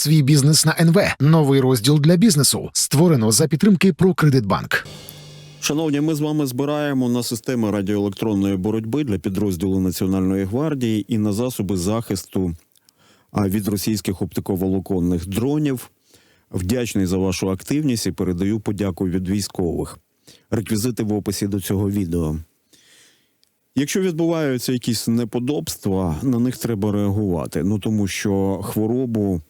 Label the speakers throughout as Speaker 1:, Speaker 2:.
Speaker 1: Свій бізнес на НВ. Новий розділ для бізнесу. Створено за підтримки ProCreditBank.
Speaker 2: Шановні, ми з вами збираємо на системи радіоелектронної боротьби для підрозділу Національної гвардії і на засоби захисту від російських оптиковолоконних дронів. Вдячний за вашу активність і передаю подяку від військових. Реквізити в описі до цього відео. Якщо відбуваються якісь неподобства, на них треба реагувати. Ну тому що хворобу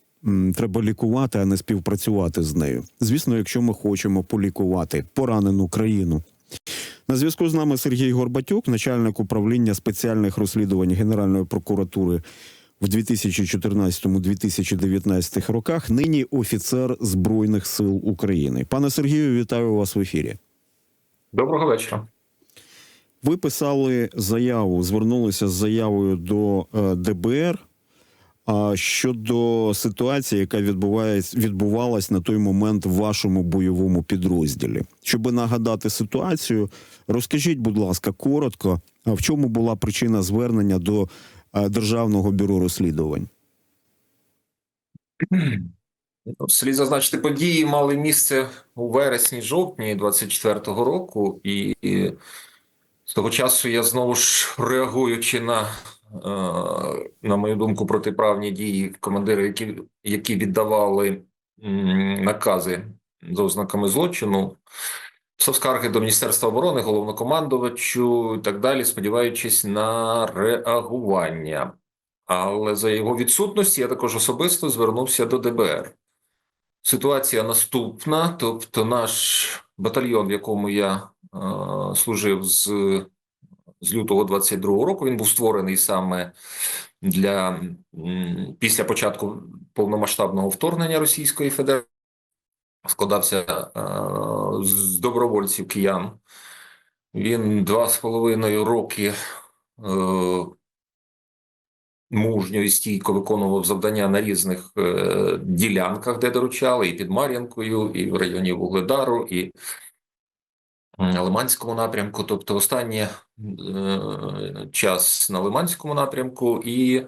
Speaker 2: треба лікувати, а не співпрацювати з нею. Звісно, якщо ми хочемо полікувати поранену країну. На зв'язку з нами Сергій Горбатюк, начальник управління спеціальних розслідувань Генеральної прокуратури в 2014-2019 роках. Нині офіцер Збройних сил України. Пане Сергію, вітаю вас в ефірі.
Speaker 3: Доброго вечора.
Speaker 2: Ви писали заяву, звернулися з заявою до е, ДБР щодо ситуації, яка відбувається відбувалась на той момент в вашому бойовому підрозділі. Щоб нагадати ситуацію, розкажіть, будь ласка, коротко, в чому була причина звернення до е, Державного бюро розслідувань?
Speaker 3: Ну, Слід зазначити, події мали місце у вересні-жовтні 24-го року, і з того часу я знову ж реагуючи на, на мою думку, протиправні дії командирів, які, які віддавали накази за ознаками злочину, скарги до Міністерства оборони, головнокомандувачу і так далі, сподіваючись на реагування. Але за його відсутності я також особисто звернувся до ДБР. Ситуація наступна: тобто, наш батальйон, в якому я е, служив з, з лютого 22-го року, він був створений саме для після початку повномасштабного вторгнення Російської Федерації. Складався е, з добровольців киян. Він два з половиною роки. Е, мужньо і стійко виконував завдання на різних е, ділянках, де доручали, і під Мар'янкою, і в районі Вугледару, і Лиманському напрямку. Тобто, останній е, час на Лиманському напрямку, і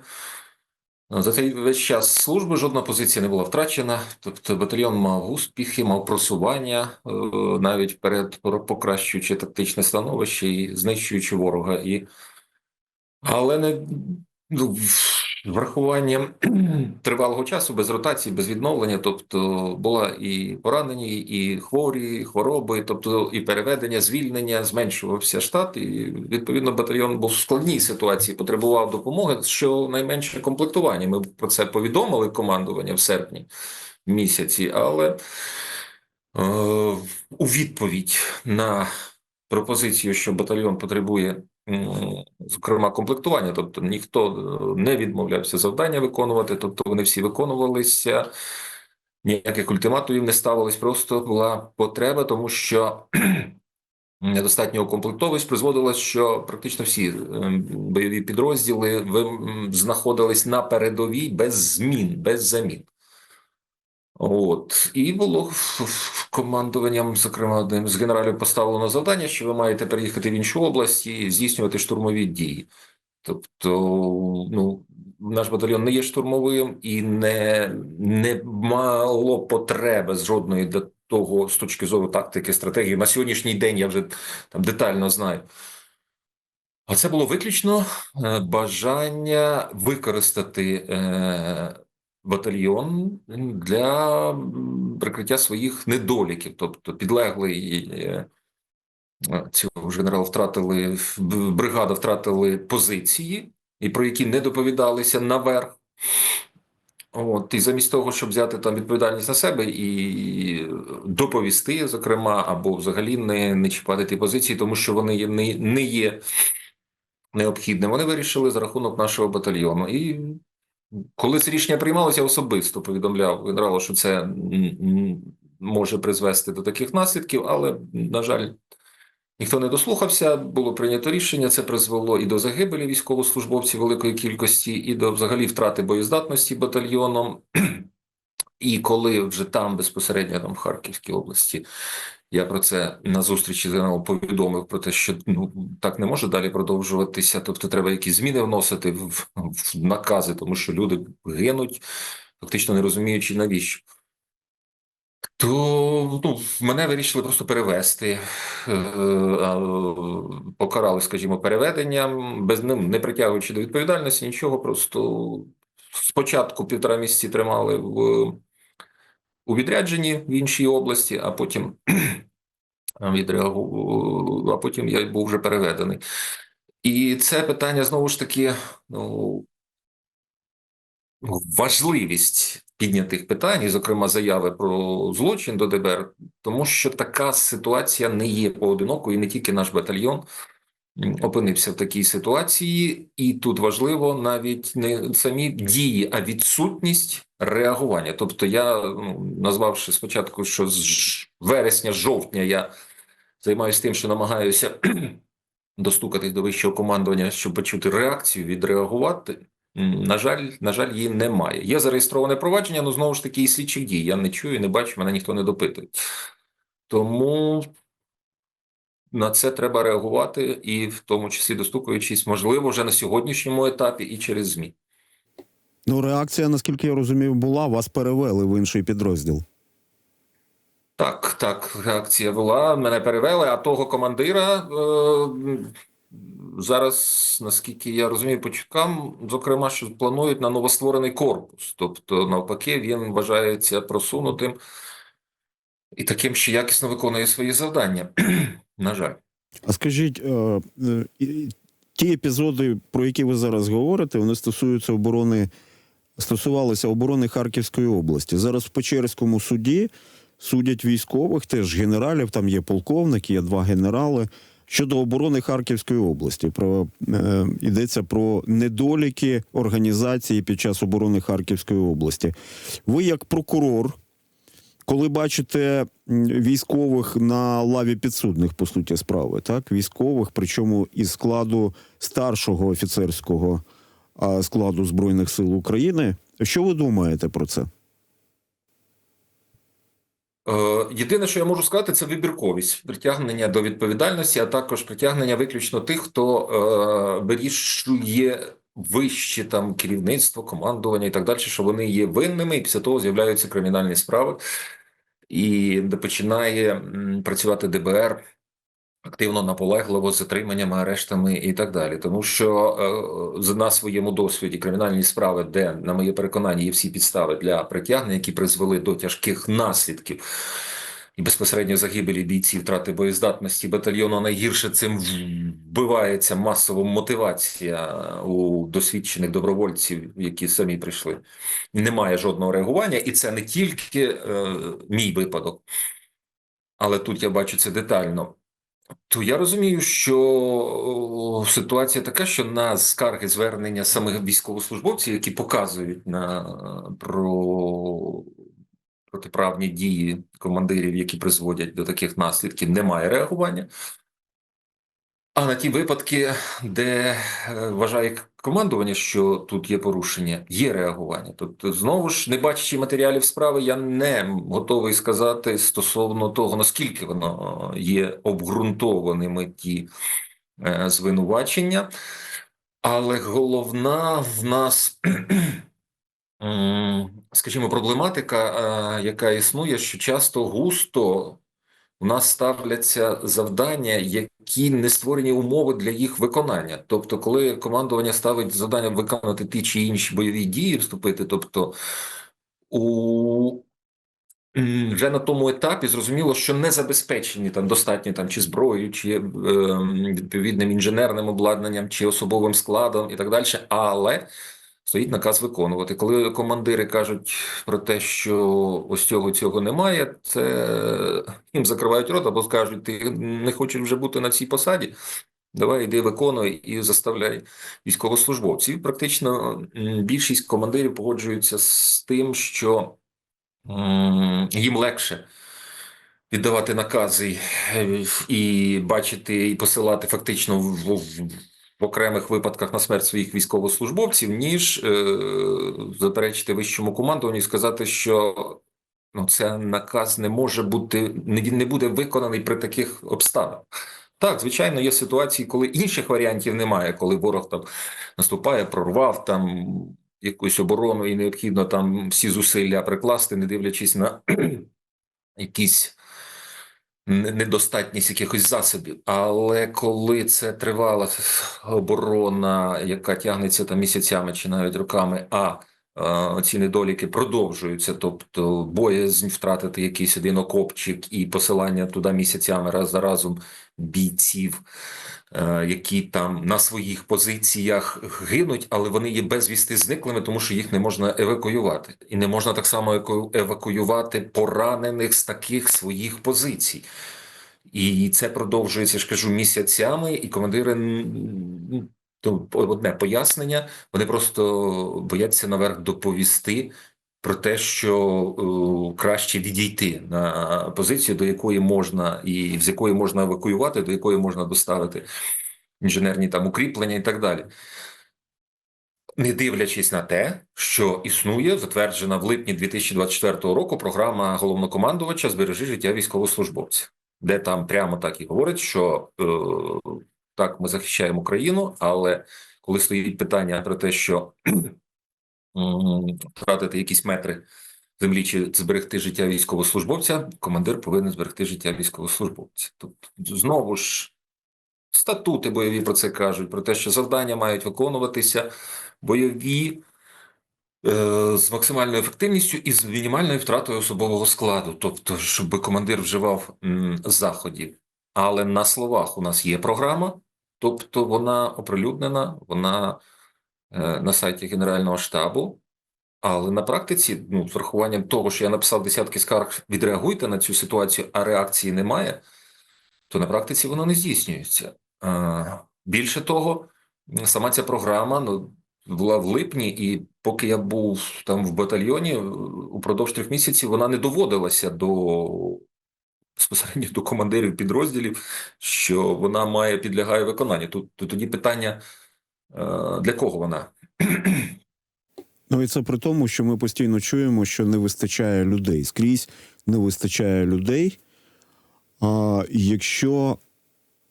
Speaker 3: за цей весь час служби жодна позиція не була втрачена. Тобто, батальйон мав успіхи, мав просування, е, навіть перед покращуючи тактичне становище і знищуючи ворога. І але не ну, врахуванням тривалого часу, без ротації, без відновлення, тобто була і поранені, і хворі, і хвороби, тобто і переведення, звільнення, зменшувався штат, і відповідно батальйон був в складній ситуації, потребував допомоги, що найменше комплектування. Ми про це повідомили командування в серпні місяці, але е, у відповідь на пропозицію, що батальйон потребує зокрема комплектування, тобто ніхто е, не відмовлявся завдання виконувати, тобто вони всі виконувалися, ніяких ультиматумів не ставилось, просто була потреба, тому що недостатня укомплектованість призводила, що практично всі е, бойові підрозділи знаходились на передовій без змін, без замін. От і було командуванням, зокрема, одним з генералів поставлено завдання, що ви маєте переїхати в іншу область і здійснювати штурмові дії. Тобто, ну наш батальйон не є штурмовим і не, не мало потреби жодної до того з точки зору тактики, стратегії. На сьогоднішній день я вже там детально знаю. А це було виключно е, бажання використати е, батальйон для прикриття своїх недоліків, тобто підлеглий е, цього генерала втратили бригада втратили позиції, і про які не доповідалися наверх. От, і замість того, щоб взяти там відповідальність на себе і доповісти, зокрема, або взагалі не, не чіпати ті позиції, тому що вони є, не, не є необхідним, вони вирішили за рахунок нашого батальйону. І коли це рішення приймалося, я особисто повідомляв генералу, що це може призвести до таких наслідків, але, на жаль, ніхто не дослухався. Було прийнято рішення. Це призвело і до загибелі військовослужбовців великої кількості, і до взагалі втрати боєздатності батальйоном. І коли вже там безпосередньо там в Харківській області я про це на зустрічі з генералом повідомив про те, що ну так не може далі продовжуватися. Тобто, треба якісь зміни вносити в, в накази, тому що люди гинуть, фактично не розуміючи навіщо. То ну, мене вирішили просто перевести, е, покарали, скажімо, переведенням, без ним не притягуючи до відповідальності, нічого. Просто спочатку півтора місяці тримали в, у відрядженні в іншій області, а потім а потім я був вже переведений. І це питання знову ж таки, ну, важливість піднятих питань, і, зокрема, заяви про злочин до ДБР, тому що така ситуація не є поодинокою, і не тільки наш батальйон опинився в такій ситуації, і тут важливо навіть не самі дії, а відсутність реагування. Тобто, я ну, назвавши спочатку, що з вересня, жовтня я займаюся тим, що намагаюся достукатись до вищого командування, щоб почути реакцію, відреагувати. На жаль, на жаль, її немає. Є зареєстроване провадження, але знову ж таки і слідчих дій. Я не чую, не бачу, мене ніхто не допитує. Тому на це треба реагувати, і в тому числі достукуючись, можливо, вже на сьогоднішньому етапі і через ЗМІ.
Speaker 2: Ну, реакція, наскільки я розумію, була. Вас перевели в інший підрозділ.
Speaker 3: Так, так, реакція була. Мене перевели, а того командира е, зараз, наскільки я розумію, по чуткам, зокрема, що планують на новостворений корпус. Тобто, навпаки, він вважається просунутим і таким, що якісно виконує свої завдання. На жаль.
Speaker 2: А скажіть, е, е, ті епізоди, про які ви зараз говорите, вони стосуються оборони, стосувалися оборони Харківської області. Зараз в Печерському суді судять військових, теж генералів, там є полковник, є два генерали. Щодо оборони Харківської області, про е, йдеться про недоліки організації під час оборони Харківської області. Ви, як прокурор, коли бачите військових на лаві підсудних, по суті, справи, так військових, причому із складу старшого офіцерського складу збройних сил України. Що ви думаєте про це?
Speaker 3: Е, Єдине, що я можу сказати, це вибірковість притягнення до відповідальності, а також притягнення виключно тих, хто е, вирішує вище там керівництво, командування і так далі, що вони є винними, і після того з'являються кримінальні справи, і починає працювати ДБР. Активно наполегливо з затриманнями, арештами і так далі, тому що е, на своєму досвіді кримінальні справи, де на моє переконання є всі підстави для притягнення, які призвели до тяжких наслідків і безпосередньо загибелі бійців, втрати боєздатності батальйону. Найгірше цим вбивається масово мотивація у досвідчених добровольців, які самі прийшли. Немає жодного реагування, і це не тільки е, мій випадок, але тут я бачу це детально. То я розумію, що ситуація така, що на скарги звернення самих військовослужбовців, які показують на про протиправні дії командирів, які призводять до таких наслідків, немає реагування. А на ті випадки, де е, вважає командування, що тут є порушення, є реагування. Тобто, знову ж, не бачачи матеріалів справи, я не готовий сказати стосовно того, наскільки воно є обґрунтованими ті е, звинувачення. Але головна в нас, скажімо, проблематика, яка існує, що часто густо у нас ставляться завдання, які не створені умови для їх виконання. Тобто, коли командування ставить завдання виконати ті чи інші бойові дії, вступити, тобто у вже на тому етапі зрозуміло, що не забезпечені там достатньо там чи зброєю, чи е, відповідним інженерним обладнанням, чи особовим складом і так далі, але стоїть наказ виконувати. Коли командири кажуть про те, що ось цього цього немає, це їм закривають рот або скажуть, ти не хочеш вже бути на цій посаді. Давай йди виконуй і заставляй військовослужбовців. Практично більшість командирів погоджуються з тим, що їм легше віддавати накази і бачити і посилати фактично в, в, окремих випадках на смерть своїх військовослужбовців, ніж е, заперечити вищому командуванню і сказати, що ну, це наказ не може бути, не, він не буде виконаний при таких обставинах. Так, звичайно, є ситуації, коли інших варіантів немає, коли ворог там наступає, прорвав там якусь оборону і необхідно там всі зусилля прикласти, не дивлячись на якісь недостатність якихось засобів. Але коли це тривала оборона, яка тягнеться там місяцями чи навіть роками, а ці недоліки продовжуються, тобто боязнь втратити якийсь один окопчик і посилання туди місяцями раз за разом бійців, е, які там на своїх позиціях гинуть, але вони є безвісти зниклими, тому що їх не можна евакуювати, і не можна так само евакуювати поранених з таких своїх позицій. І це продовжується, я ж кажу, місяцями, і командири то одне пояснення. Вони просто бояться наверх доповісти про те, що е, краще відійти на позицію, до якої можна і з якої можна евакуювати, до якої можна доставити інженерні там укріплення і так далі. Не дивлячись на те, що існує затверджена в липні 2024 року програма головнокомандувача збережи життя військовослужбовця, де там прямо так і говорить, що е, так ми захищаємо країну, але коли стоїть питання про те, що втратити якісь метри землі чи зберегти життя військовослужбовця, командир повинен зберегти життя військовослужбовця. Тобто, знову ж статути бойові про це кажуть, про те, що завдання мають виконуватися бойові е, з максимальною ефективністю і з мінімальною втратою особового складу, тобто, щоб командир вживав заходів. Але на словах у нас є програма, тобто вона оприлюднена, вона е, на сайті Генерального штабу. Але на практиці, ну, з врахуванням того, що я написав десятки скарг, відреагуйте на цю ситуацію, а реакції немає, то на практиці воно не здійснюється. Е, Більше того, сама ця програма ну, була в липні, і поки я був там в батальйоні, упродовж трьох місяців вона не доводилася до безпосередньо до командирів підрозділів, що вона має підлягає виконанню. Тут, тут тоді питання е, для кого вона?
Speaker 2: Ну і це при тому, що ми постійно чуємо, що не вистачає людей. Скрізь не вистачає людей. А якщо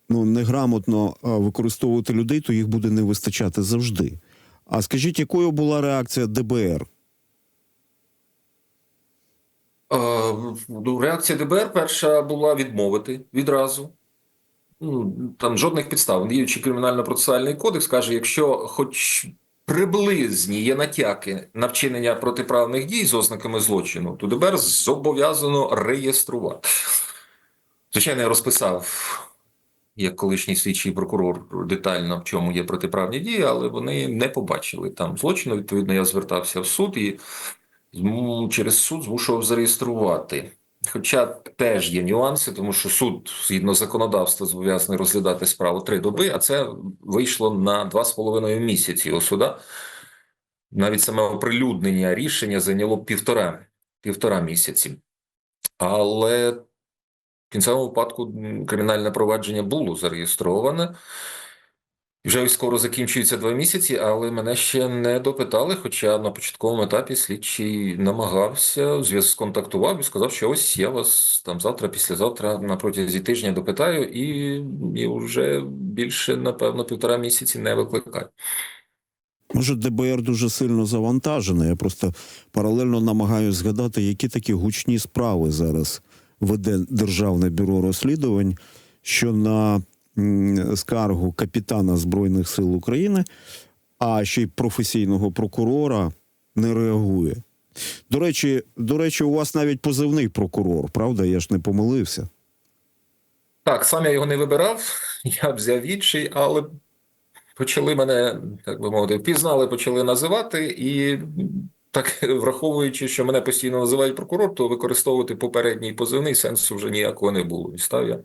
Speaker 2: ну, неграмотно використовувати людей, то їх буде не вистачати завжди. А скажіть, якою була реакція ДБР?
Speaker 3: Ну, Реакція ДБР перша була відмовити відразу. Ну, Там жодних підстав. Діючий кримінально-процесуальний кодекс каже, якщо хоч приблизні є натяки на вчинення протиправних дій з ознаками злочину, то ДБР зобов'язано реєструвати. Звичайно, я розписав, як колишній слідчий прокурор, детально в чому є протиправні дії, але вони не побачили там злочину. Відповідно, я звертався в суд і через суд змушував зареєструвати. Хоча теж є нюанси, тому що суд, згідно законодавства, зобов'язаний розглядати справу три доби, а це вийшло на два з половиною місяці у суда. Навіть саме оприлюднення рішення зайняло півтора, півтора місяці. Але в кінцевому випадку кримінальне провадження було зареєстроване. Вже ось скоро закінчується два місяці, але мене ще не допитали. Хоча на початковому етапі слідчий намагався, зв'яз сконтактував і сказав, що ось я вас там завтра, післязавтра на протязі тижня допитаю, і, і вже більше, напевно, півтора місяці не викликаю.
Speaker 2: Може, ДБР дуже сильно завантажене. Я просто паралельно намагаюся згадати, які такі гучні справи зараз веде Державне бюро розслідувань, що на скаргу капітана Збройних сил України, а ще й професійного прокурора не реагує. До речі, до речі, у вас навіть позивний прокурор, правда? Я ж не помилився.
Speaker 3: Так, сам я його не вибирав, я взяв інший, але почали мене, так би мовити, впізнали, почали називати, і так, враховуючи, що мене постійно називають прокурор, то використовувати попередній позивний сенсу вже ніякого не було. І став я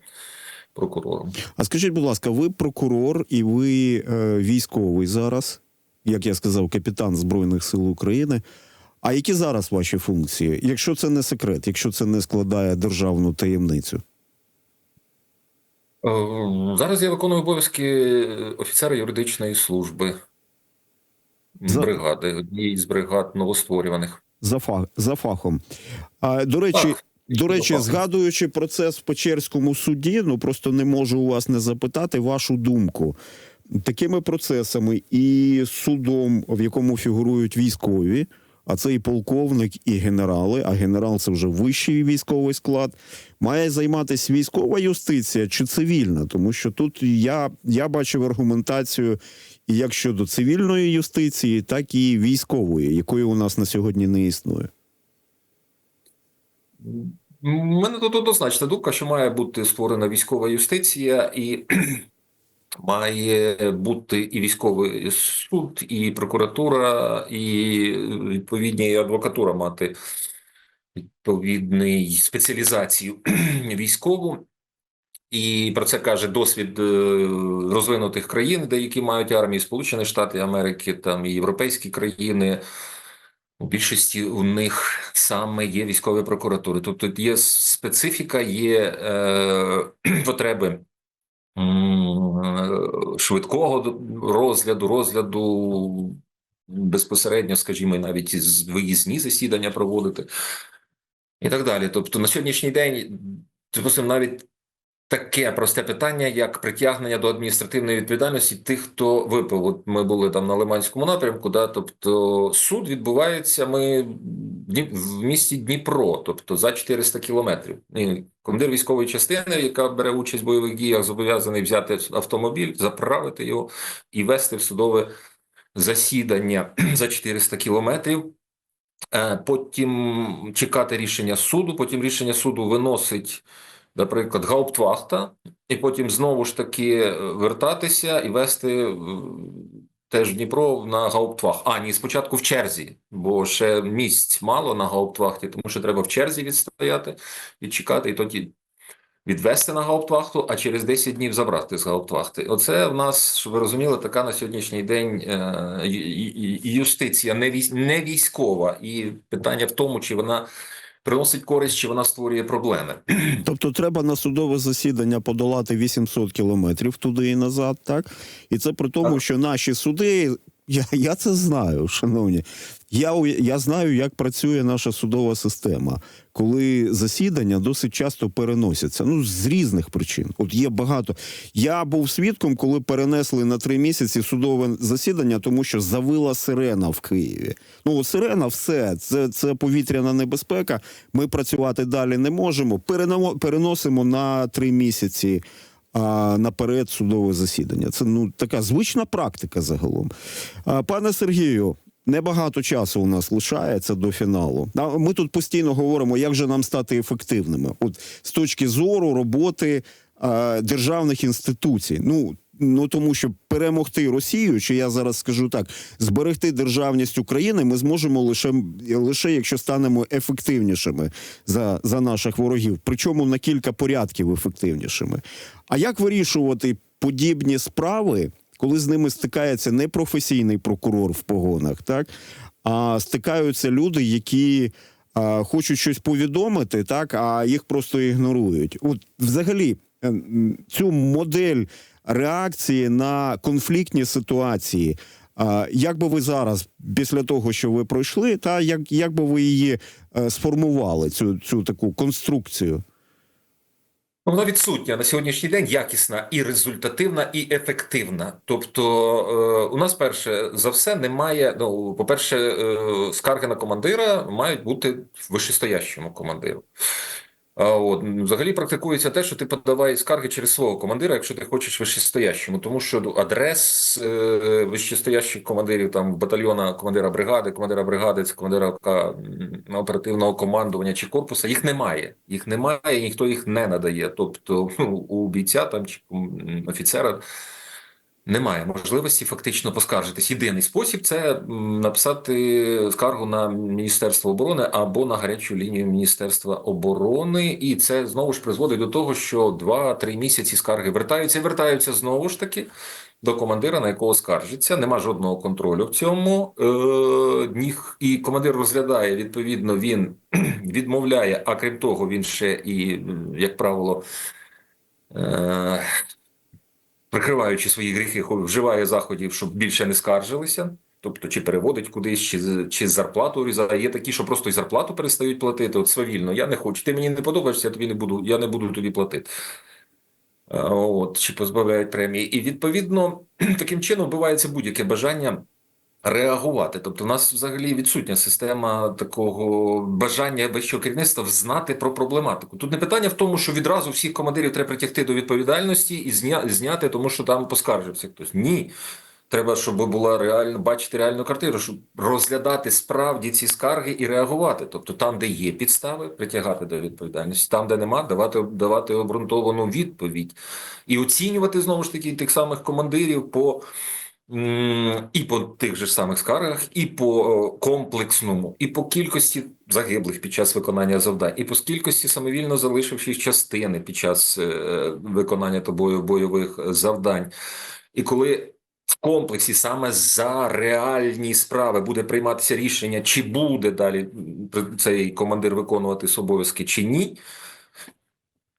Speaker 3: прокурором.
Speaker 2: А скажіть, будь ласка, ви прокурор і ви е, військовий зараз, як я сказав, капітан Збройних сил України. А які зараз ваші функції? Якщо це не секрет, якщо це не складає державну таємницю?
Speaker 3: Е, Зараз я виконую обов'язки офіцера юридичної служби
Speaker 2: За-
Speaker 3: бригади, однієї з бригад новостворюваних.
Speaker 2: За, фах, за фахом. А, до речі,
Speaker 3: Так,
Speaker 2: до речі, згадуючи процес в Печерському суді, ну просто не можу у вас не запитати вашу думку такими процесами і судом, в якому фігурують військові, а це і полковник, і генерали, а генерал це вже вищий військовий склад, має займатися військова юстиція чи цивільна? Тому що тут я, я бачив аргументацію як щодо цивільної юстиції, так і військової, якої у нас на сьогодні не існує.
Speaker 3: Мене тут однозначна думка, що має бути створена військова юстиція і має бути і військовий суд, і прокуратура, і відповідні адвокатура мати відповідний спеціалізацію військову. І про це каже досвід е, розвинутих країн, деякі мають армії, Сполучені Штати Америки, там і європейські країни. У більшості у них саме є військові прокуратури. Тобто є специфіка, є е, потреби швидкого розгляду, розгляду безпосередньо, скажімо, навіть із виїзні засідання проводити і так далі. Тобто на сьогоднішній день, навіть таке просте питання, як притягнення до адміністративної відповідальності тих, хто випив. От ми були там на Лиманському напрямку, да, тобто суд відбувається ми в місті Дніпро, тобто за 400 кілометрів. І командир військової частини, яка бере участь в бойових діях, зобов'язаний взяти автомобіль, заправити його і вести в судове засідання за 400 кілометрів. Е, Потім чекати рішення суду, потім рішення суду виносить, наприклад, гауптвахта, і потім знову ж таки е, вертатися і вести е, теж Дніпро на гауптвахт. А, ні, спочатку в черзі, бо ще місць мало на гауптвахті, тому що треба в черзі відстояти, відчекати, і тоді відвести на гауптвахту, а через 10 днів забрати з гауптвахти. Оце в нас, щоб ви розуміли, така на сьогоднішній день е, юстиція не військова. І питання в тому, чи вона приносить користь, чи вона створює проблеми.
Speaker 2: Тобто треба на судове засідання подолати 800 кілометрів туди і назад, так? І це при тому,
Speaker 3: Так.
Speaker 2: що наші суди, я, я це знаю, шановні. Я, я знаю, як працює наша судова система, коли засідання досить часто переносяться. Ну, з різних причин. От є багато. Я був свідком, коли перенесли на три місяці судове засідання, тому що завила сирена в Києві. Ну, сирена, все, це, це повітряна небезпека. Ми працювати далі не можемо. Перенамо- переносимо на три місяці. А наперед судове засідання. Це ну така звична практика загалом. Пане Сергію, небагато часу у нас лишається до фіналу. Ми тут постійно говоримо, як же нам стати ефективними. От з точки зору роботи а, державних інституцій. Ну ну тому що перемогти Росію, чи я зараз скажу так, зберегти державність України, ми зможемо лише лише якщо станемо ефективнішими за, за наших ворогів, причому на кілька порядків ефективнішими. А як вирішувати подібні справи, коли з ними стикається не професійний прокурор в погонах, так а стикаються люди, які а, хочуть щось повідомити, так а їх просто ігнорують? От взагалі е, цю модель реакції на конфліктні ситуації. Як би ви зараз, після того, що ви пройшли, та як, як би ви її е, сформували, цю, цю таку конструкцію?
Speaker 3: Ну, Вона відсутня на сьогоднішній день якісна і результативна, і ефективна. Тобто, е, у нас перше за все немає. Ну, по-перше, е, скарги на командира мають бути вищестоящому командиру. От взагалі практикується те, що ти подавай скарги через свого командира, якщо ти хочеш вищестоящому, тому що ну, адрес е, вищестоящих командирів там батальйона, командира бригади, командира бригади, це командира оперативного командування чи корпуса, їх немає. Їх немає, і ніхто їх не надає. Тобто ну, у бійця там чи офіцера. Немає можливості фактично поскаржитись. Єдиний спосіб це написати скаргу на Міністерство оборони або на гарячу лінію Міністерства оборони, і це знову ж призводить до того, що 2-3 місяці скарги вертаються і вертаються знову ж таки до командира, на якого скаржиться. Нема жодного контролю в цьому. Е, і командир розглядає відповідно. Він відмовляє. А крім того, він ще і, як правило. Е, прикриваючи свої гріхи, вживає заходів, щоб більше не скаржилися. Тобто, чи переводить кудись, чи, чи зарплату різає. Є такі, що просто й зарплату перестають платити. От свавільно, я не хочу. Ти мені не подобаєшся, я тобі не буду, я не буду тобі платити. От, чи позбавляють премії. І відповідно таким чином вбивається будь-яке бажання реагувати. Тобто, у нас взагалі відсутня система такого бажання вищого керівництва знати про проблематику. Тут не питання в тому, що відразу всіх командирів треба притягти до відповідальності і зня, зняти, тому що там поскаржився хтось. Ні. Треба, щоб була реально бачити реальну картину, щоб розглядати справді ці скарги і реагувати. Тобто, там, де є підстави, притягати до відповідальності, там, де нема, давати давати обґрунтовану відповідь і оцінювати знову ж таки тих самих командирів по і по тих же самих скаргах, і по е, комплексному, і по кількості загиблих під час виконання завдань, і по кількості самовільно залишившись частини під час е, виконання тобою бойових завдань. І коли в комплексі саме за реальні справи буде прийматися рішення, чи буде далі цей командир виконувати обов'язки, чи ні,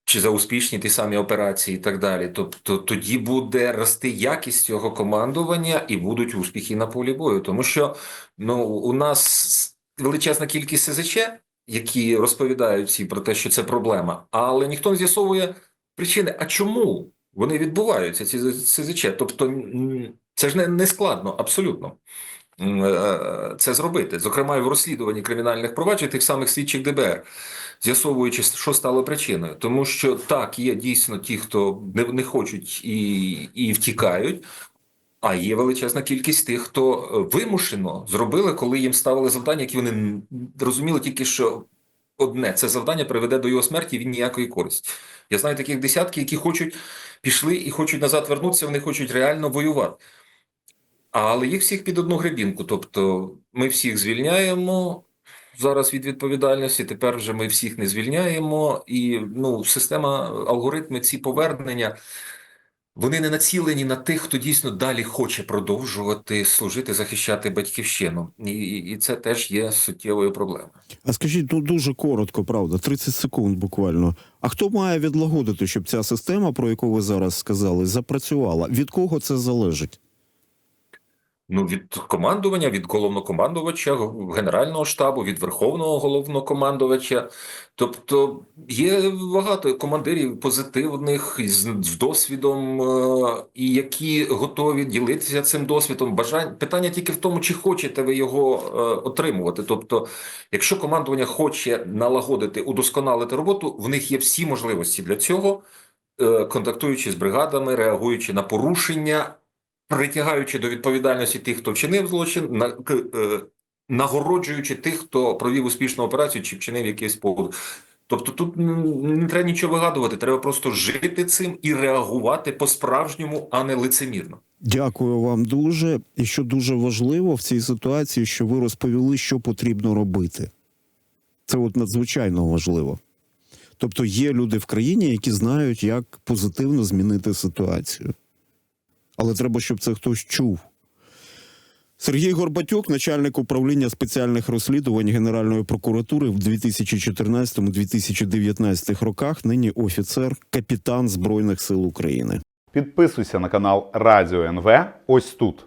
Speaker 3: чи за успішні ті самі операції і так далі. Тобто тоді буде рости якість цього командування і будуть успіхи на полі бою. Тому що ну, у нас величезна кількість СЗЧ, які розповідають всі про те, що це проблема, але ніхто не з'ясовує причини, а чому вони відбуваються, ці СЗЧ. Тобто це ж не, не складно, абсолютно. е, Це зробити, зокрема, і в розслідуванні кримінальних проваджень тих самих слідчих ДБР, з'ясовуючи, що стало причиною. Тому що так, є дійсно ті, хто не, не хочуть і, і втікають, а є величезна кількість тих, хто е, вимушено зробили, коли їм ставили завдання, які вони розуміли тільки, що одне це завдання приведе до його смерті, він ніякої користі. Я знаю таких десятки, які хочуть пішли і хочуть назад вернутися, вони хочуть реально воювати. Але їх всіх під одну гребінку. Тобто ми всіх звільняємо зараз від відповідальності. Тепер вже ми всіх не звільняємо, і ну, система, алгоритми, ці повернення. Вони не націлені на тих, хто дійсно далі хоче продовжувати служити, захищати батьківщину, і, і це теж є суттєвою проблемою.
Speaker 2: А скажіть, ну дуже коротко, правда, 30 секунд буквально. А хто має відлагодити, щоб ця система, про яку ви зараз сказали, запрацювала? Від кого це залежить?
Speaker 3: Ну, від командування, від головнокомандувача, генерального штабу, від верховного головнокомандувача. Тобто є багато командирів позитивних з, з досвідом, е, і які готові ділитися цим досвідом. Бажань питання тільки в тому, чи хочете ви його е, отримувати. Тобто, якщо командування хоче налагодити, удосконалити роботу, в них є всі можливості для цього, е, контактуючи з бригадами, реагуючи на порушення притягаючи до відповідальності тих, хто вчинив злочин, на, е, нагороджуючи тих, хто провів успішну операцію чи вчинив якийсь повод. Тобто тут не треба нічого вигадувати, треба просто жити цим і реагувати по-справжньому, а не лицемірно.
Speaker 2: Дякую вам дуже. І що дуже важливо в цій ситуації, що ви розповіли, що потрібно робити. Це от надзвичайно важливо. Тобто є люди в країні, які знають, як позитивно змінити ситуацію. Але треба, щоб це хтось чув. Сергій Горбатюк, начальник управління спеціальних розслідувань Генеральної прокуратури в 2014-2019 роках, нині офіцер, капітан Збройних сил України.
Speaker 4: Підписуйся на канал Радіо НВ ось тут.